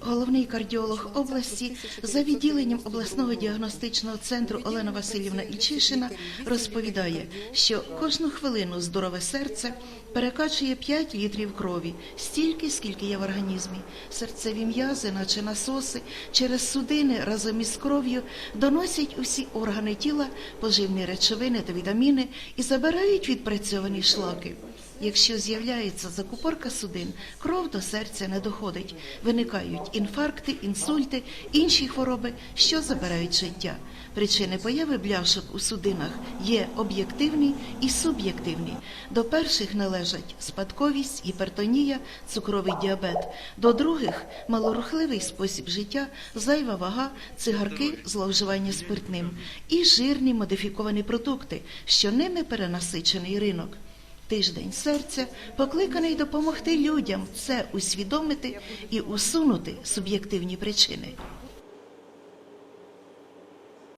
головний кардіолог області за відділенням обласного діагностичного центру Олена Васильівна Ільчишина розповідає, що кожну хвилину здорове серце перекачує 5 літрів крові, стільки, скільки є в організмі. Серцеві м'язи, наче насоси, через судини разом із кров'ю доносять усі органи тіла поживні речовини та вітаміни і забирають відпрацьовані шлаки. Якщо з'являється закупорка судин, кров до серця не доходить. Виникають інфаркти, інсульти, інші хвороби, що забирають життя. Причини появи бляшок у судинах є об'єктивні і суб'єктивні. До перших належать спадковість, гіпертонія, цукровий діабет. До других малорухливий спосіб життя, зайва вага, цигарки, зловживання спиртним і жирні модифіковані продукти, що ними перенасичений ринок. Тиждень серця покликаний допомогти людям це усвідомити і усунути суб'єктивні причини.